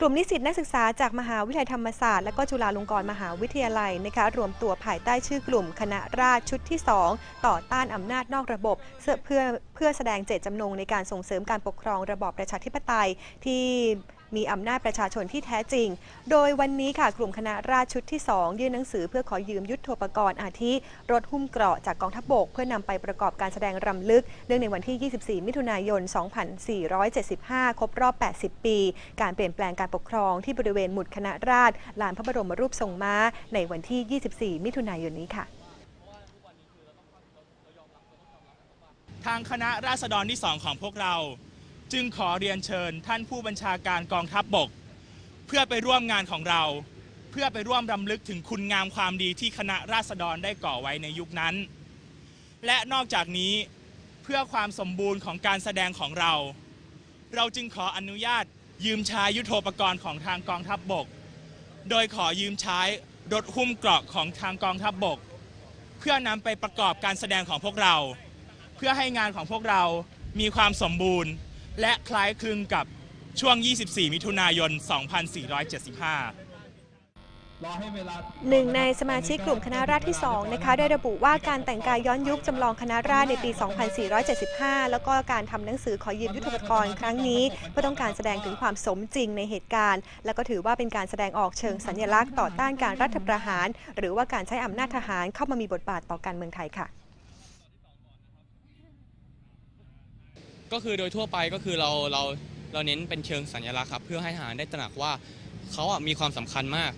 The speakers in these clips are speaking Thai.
กลุ่มนิสิตนักศึกษาจากมหาวิทยาลัยธรรมศาสตร์และก็จุฬาลงกรณ์มหาวิทยาลัยนะคะรวมตัวภายใต้ชื่อกลุ่มคณะราษฎรชุดที่ 2 ต่อต้านอำนาจนอกระบบเพื่อเพื่อเพื่อแสดงเจตจำนงในการส่งเสริมการปกครองระบอบประชาธิปไตยที่ มีอำนาจประชาชนที่แท้จริง โดยวันนี้ค่ะกลุ่มคณะราษฎรชุดที่ 2 ยื่นหนังสือเพื่อขอยืมยุทโธปกรณ์อาทิรถหุ้มเกราะจากกองทัพบก เพื่อนำไปประกอบการแสดงรำลึก เนื่องในวันที่ 24 มิถุนายน 2475 ครบรอบ 80 ปี การเปลี่ยนแปลงการปกครองที่บริเวณหมุดคณะราษฎรลานพระบรมรูปทรงม้า ในวันที่ 24 มิถุนายนนี้ค่ะทางคณะราษฎรที่ 2 ของพวกเรา จึงขอเรียนเชิญท่านผู้บัญชาการกองทัพบบก เพื่อไปร่วมงานของเรา เพื่อไปร่วมรำลึกถึงคุณงามความดีที่คณะราษฎรได้ก่อไว้ในยุคนั้น และนอกจากนี้เพื่อความสมบูรณ์ของการแสดงของเรา เราจึงขออนุญาตยืมใช้ยุทโธปกรณ์ของทางกองทัพบบก โดยขอยืมใช้รถหุ้มเกราะของทางกองทัพบบก เพื่อนำไปประกอบการแสดงของพวกเรา เพื่อให้งานของพวกเรามีความสมบูรณ์ และคล้ายคลึงกับช่วง 24 มิถุนายน 2475หนึ่งในสมาชิกกลุ่มคณะราษฎรที่ 2 นะคะได้ระบุว่าการแต่งกายย้อนยุคจำลองคณะราษฎรในปี 2475 แล้วก็การทำหนังสือขอยืมยุทธปกรณ์ครั้งนี้เพื่อต้องการแสดงถึงความสมจริงในเหตุการณ์ และก็ถือว่าเป็นการแสดงออกเชิงสัญลักษณ์ต่อต้านการรัฐประหาร หรือว่าการใช้อำนาจทหารเข้ามามีบทบาทต่อการเมืองไทยค่ะ ก็คือโดยทั่วไปก็คือเราเราเราเน้นเป็นเชิงสัญลักษณ์ครับเพื่อให้ทหารได้ตระหนักว่าเขาอะมีความสำคัญมาก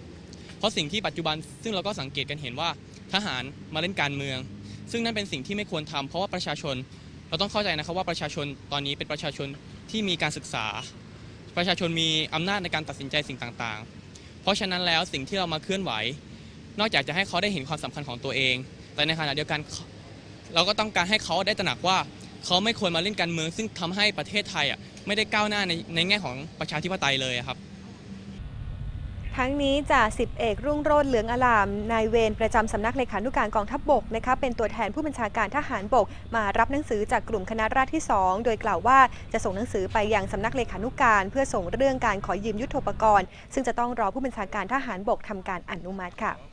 เพราะสิ่งที่ปัจจุบันซึ่งเราก็สังเกตกันเห็นว่าทหารมาเล่นการเมือง ซึ่งนั่นเป็นสิ่งที่ไม่ควรทำเพราะว่าประชาชนเราต้องเข้าใจนะครับว่าประชาชนตอนนี้เป็นประชาชนที่มีการศึกษา ประชาชนมีอำนาจในการตัดสินใจสิ่งต่างๆ เพราะฉะนั้นแล้วสิ่งที่เรามาเคลื่อนไหว นอกจากจะให้เขาได้เห็นความสำคัญของตัวเอง แต่ในขณะเดียวกันเราก็ต้องการให้เขาได้ตระหนักว่า เขาไม่ควรมาเล่นการเมือง ซึ่งทำให้ประเทศไทยอะไม่ได้ก้าวหน้าในในแง่ของประชาธิปไตยเลยครับทั้งนี้จ่าสิบเอกรุ่งโรจน์เหลืองอลามนายเวรประจำสำนักเลขานุการกองทัพบบกนะคะเป็นตัวแทนผู้บัญชาการทหารบก มารับหนังสือจากกลุ่มคณะราษฎรที่ 2 โดยกล่าวว่าจะส่งหนังสือไปยังสำนักเลขานุการ เพื่อส่งเรื่องการขอยืมยุทโธปกรณ์ ซึ่งจะต้องรอผู้บัญชาการทหารบกทำการอนุมัติค่ะ